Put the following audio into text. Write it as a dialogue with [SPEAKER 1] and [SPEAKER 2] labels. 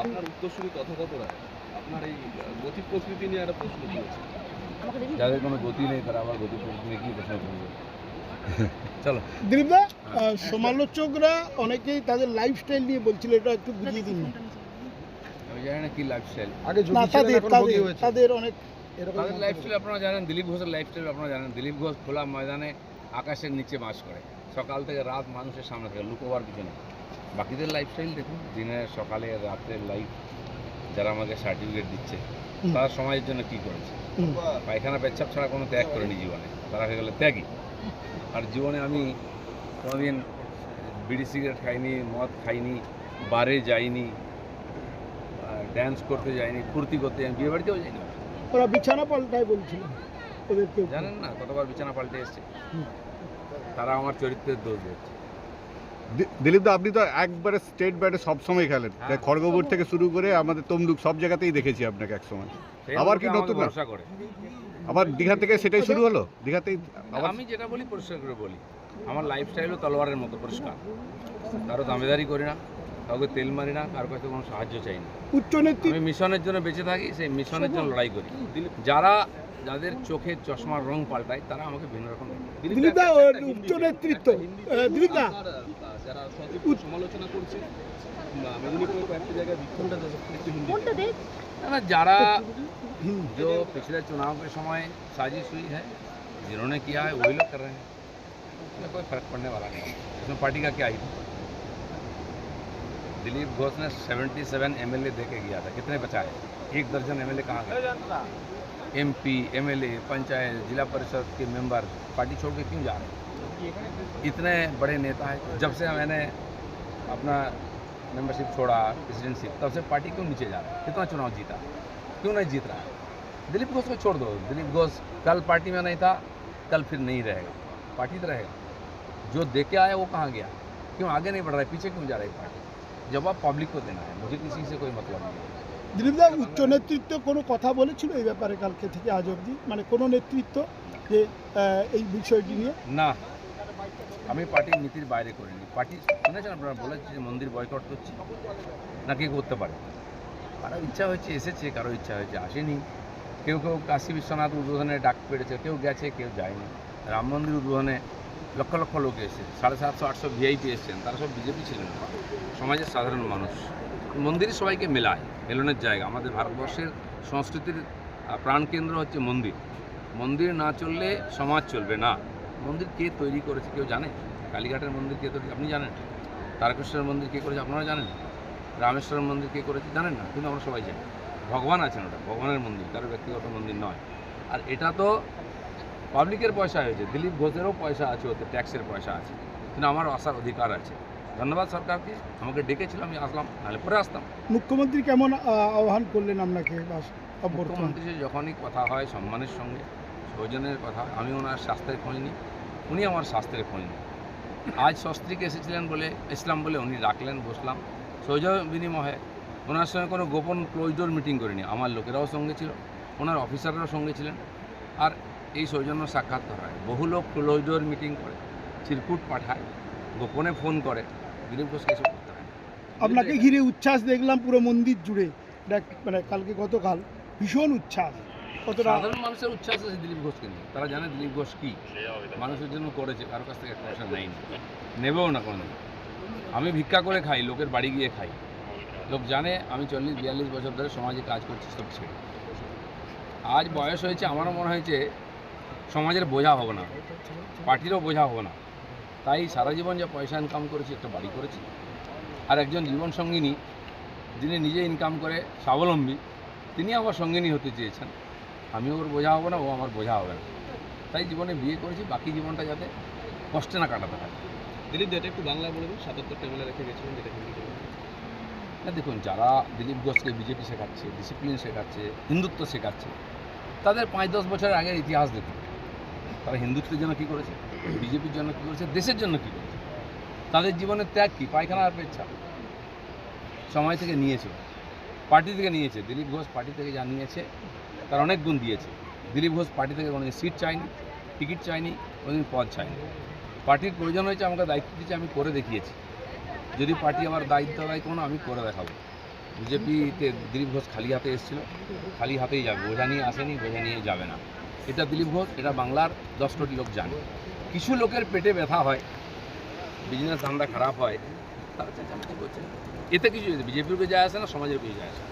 [SPEAKER 1] আপনার উত্তরসূরি আপনার এই গতি প্রকৃতি নিয়ে একটা প্রশ্ন তুলেছে
[SPEAKER 2] যাদের কোনো গতি নেই তারা আবার গতি প্রকৃতি নিয়ে কী প্রশ্ন করবে? চলো।
[SPEAKER 3] দিলীপদা সমালোচকরা অনেকেই তাদের লাইফস্টাইল নিয়ে বলছিল এটা একটু বুঝিয়ে দিন।
[SPEAKER 2] আমি জানি না কী লাইফস্টাইল
[SPEAKER 4] আগে
[SPEAKER 3] তাদের তাদের অনেক
[SPEAKER 2] তাদের লাইফস্টাইল আপনারা জানেন দিলীপ ঘোষের লাইফস্টাইল আপনারা জানেন। দিলীপ ঘোষ খোলা ময়দানে আকাশের নিচে বাস করে। সকাল থেকে রাত মানুষের সামনে থাকে লুকোবার কিছু নেই। বাকিদের লাইফস্টাইল দেখুন দিনের সকালে রাত্রের লাইফ যারা আমাকে সার্টিফিকেট দিচ্ছে তারা সমাজের জন্য কি করেছে। পায়খানা পেচ্ছাপ ছাড়া কোনো ত্যাগ করেনি জীবনে। তারা হয়ে গেলে ত্যাগী। আর জীবনে আমি কোনোদিন বিড়ি সিগারেট খাইনি মদ খাইনি বারে যাইনি ড্যান্স করতে যাইনি ফুর্তি করতে যাইনি বিয়ে বাড়িতেও যাইনি।
[SPEAKER 3] ওরা বিছানা পাল্টায় বলছিল ওদেরকে
[SPEAKER 2] জানেন না কতবার বিছানা পাল্টে এসছে। তারা আমার চরিত্রের দোষ দিচ্ছে
[SPEAKER 5] দিলীপ দা আপনি তো একবারে স্টেট ব্যাটে সবসময় খেলেন।
[SPEAKER 2] হ্যাঁ।
[SPEAKER 5] খড়গপুর থেকে শুরু করে আমাদের তমলুক সব জায়গাতেই দেখেছি আপনাকে একসময়।
[SPEAKER 2] সময়
[SPEAKER 5] আবার কি নতুন?
[SPEAKER 2] ভরসা করে।
[SPEAKER 5] আবার দীঘা থেকে সেটাই শুরু হলো? দীঘাতেই
[SPEAKER 2] আমি যেটা বলি পরিষ্কার করে বলি। আমার লাইফস্টাইলও তলোয়ারের মতো পরিষ্কার। কারও দামেদারি করি না। কাউকে তেল মারি না কারো কাছে কোনো সাহায্য চাই না
[SPEAKER 3] উচ্চ নেতৃত্ব
[SPEAKER 2] আমি মিশনের জন্য বেঁচে থাকি সেই মিশনের জন্য লড়াই করি যারা যাদের চোখের চশমার রং পাল্টায় তারা আমাকে ভিন্ন রকম দেখে।
[SPEAKER 3] দিলীপদা ওর উচ্চ নেতৃত্ব আহ, দিলীপদা
[SPEAKER 1] আপনার, আহ, যারা সতীর্থ সমালোচনা করছে আহ, মেদিনীপুরের কয়েকটি জায়গায় বিক্ষোভটা একটু হিন্দি
[SPEAKER 2] না, না, যারা
[SPEAKER 3] হুম।
[SPEAKER 2] जो पिछले चुनाव के समय साजिश हुई है जिन्होंने किया है वही लोग कर रहे हैं इसमें कोई फर्क पड़ने वाला नहीं है इसमें पार्टी का क्या ही दिलीप घोष ने 77 एमएलए दे के गया था। कितने बचा है? एक दर्जन एमएलए कहाँ गया एमपी एमएलए पंचायत, जिला परिषद के मेंबर पार्टी छोड़ के क्यों जा रहे हैं? इतने बड़े नेता हैं। जब से मैंने अपना मेंबरशिप छोड़ा प्रेसिडेंटशिप तब से पार्टी क्यों नीचे जा रहा है? कितना चुनाव जीता? क्यों नहीं जीत रहा? है दिलीप घोष को छोड़ दो। दिलीप घोष कल पार्टी में नहीं था, कल फिर नहीं रहेगा। पार्टी तो रहेगा। जो दे के आया वो कहाँ गया? क्यों आगे नहीं बढ़ रहा है? पीछे क्यों जा रही है पार्टी? जवाब पब्लिक को देना है मुझे किसी से कोई मतलब नहीं है
[SPEAKER 3] দিলীপদা উচ্চ নেতৃত্ব কোনো কথা বলেছিল এই ব্যাপারে কালকে থেকে আজ অবধি মানে কোনো নেতৃত্ব যে আহ, এই বিষয়টি নিয়ে
[SPEAKER 2] না আমি পার্টির নীতির বাইরে করিনি পার্টি শুনেছেন আপনারা বলেছে যে মন্দির বয়কট করছি না কে করতে পারে কারো ইচ্ছা হয়েছে এসেছে কারো ইচ্ছা হয়েছে আসেনি কেউ কেউ কাশী বিশ্বনাথ উদ্বোধনে ডাক পেড়েছে কেউ গেছে কেউ যায়নি রাম মন্দির উদ্বোধনে লক্ষ লক্ষ লোক এসেছে, সাড়ে সাতশো, আটশো ভিআইপি এসেছেন, তারা সব বিজেপি ছিলেন। সমাজের সাধারণ মানুষ। মন্দিরই সবাইকে মেলায়, মেলনের জায়গা। আমাদের ভারতবর্ষের সংস্কৃতির প্রাণকেন্দ্র হচ্ছে মন্দির। মন্দির না চললে সমাজ চলবে না। মন্দির কে তৈরি করেছে কেউ জানে? কালীঘাটের মন্দির কে তৈরি, আপনি জানেন? তারকেশ্বরের মন্দির কে করেছে, আপনারা জানেন? রামেশ্বরের মন্দির কে করেছে, জানেন না? কিন্তু আমরা সবাই জানি। ভগবান আছেন ওটা, ভগবানের মন্দির, কারও ব্যক্তিগত মন্দির নয়। আর এটা তো পাবলিকের পয়সা হয়েছে দিলীপ ঘোষেরও পয়সা আছে ওতে ট্যাক্সের পয়সা আছে। কিন্তু আমার আসার অধিকার আছে। ধন্যবাদ সরকারকে আমাকে ডেকেছিল আমি আসলাম নাহলে পরে আসতাম।
[SPEAKER 3] মুখ্যমন্ত্রী কেমন আহ্বান করলেন আপনাকে
[SPEAKER 2] মুখ্যমন্ত্রী যখনই কথা হয় সম্মানের সঙ্গে সৌজনের কথা আমি ওনার স্বাস্থ্যের খোঁজ নিই উনি আমার স্বাস্থ্যের খোঁজ নিই আজ সস্ত্রীকে এসেছিলেন বলে ইসলাম বলে উনি ডাকলেন বসলাম। সৌজন বিনিময়ে ওনার সঙ্গে কোনো গোপন ক্লোজডোর মিটিং করিনি আমার লোকেরাও সঙ্গে ছিল ওনার অফিসাররাও সঙ্গে ছিলেন। আর এই সৌজন্য সাক্ষাৎকার হয়। বহু লোক ক্লোজডোর মিটিং করে চিরকুট পাঠায় গোপনে ফোন করে দিলীপ ঘোষকে এসব করতে হয়
[SPEAKER 3] আপনাকে ঘিরে উচ্ছ্বাস দেখলাম পুরো মন্দির জুড়ে। মানে কালকে গতকাল ভীষণ উচ্ছ্বাস। কতটা
[SPEAKER 2] সাধারণ মানুষের উচ্ছ্বাস আছে দিলীপ ঘোষকে নিয়ে। তারা জানে দিলীপ ঘোষ কী। মানুষের জন্য করেছে কারোর কাছ থেকে পয়সা নেয়নি। নেবেও না কোনো আমি ভিক্ষা করে খাই লোকের বাড়ি গিয়ে খাই। লোক জানে আমি চল্লিশ বিয়াল্লিশ বছর ধরে সমাজে কাজ করছি সব ছেড়ে। আজ বয়স হয়েছে আমারও মনে হয়েছে সমাজের বোঝা হব না পার্টিরও বোঝা হব না। তাই সারা জীবন যা পয়সা ইনকাম করেছি একটা বাড়ি করেছি আর একজন জীবন সঙ্গিনী যিনি নিজে ইনকাম করে স্বাবলম্বী তিনি আমার সঙ্গিনী হতে চেয়েছেন। আমি ওর বোঝা হব না ও আমার বোঝা হবে না। তাই জীবনে বিয়ে করেছি বাকি জীবনটা যাতে কষ্টে না কাটাতে হয়
[SPEAKER 1] দিলীপ দা, এটা একটু বাংলায় বলে দিন সাতাত্তর টেবিলে রেখে গেছিলেন যেটা।
[SPEAKER 2] না দেখুন যারা দিলীপ ঘোষকে বিজেপি শেখাচ্ছে ডিসিপ্লিন শেখাচ্ছে হিন্দুত্ব শেখাচ্ছে তাদের পাঁচ দশ বছরের আগের ইতিহাস দেখুন। তারা হিন্দুত্বের জন্য কী করেছে? বিজেপির জন্য কী করেছে? দেশের জন্য কী করেছে? তাদের জীবনের ত্যাগ কী? পায়খানা আর পেচ্ছা সময় থেকে নিয়েছে। পার্টি থেকে নিয়েছে। দিলীপ ঘোষ পার্টি থেকে যা নিয়েছে, তার অনেক গুণ দিয়েছে। দিলীপ ঘোষ পার্টি থেকে কোনোদিন সিট চায়নি, টিকিট চায়নি, কোনোদিন পদ চায়নি। পার্টির প্রয়োজন হয়েছে, আমাকে দায়িত্ব দিয়েছে, আমি করে দেখিয়েছি। যদি পার্টি আমার দায়িত্ব দেয়, কোনো আমি করে দেখাবো। বিজেপিতে দিলীপ ঘোষ খালি হাতে এসেছিল। খালি হাতেই যাবে। বোঝা নিয়ে আসেনি, বোঝা নিয়ে যাবে না। এটা দিলীপ ঘোষ, এটা বাংলার দশ কোটি লোক জানে কিছু লোকের পেটে ব্যথা হয় বিজনেস ধান্দা খারাপ হয় এতে কিছু, বিজেপির যায় আসে না, সমাজের কিছু যায় আসে।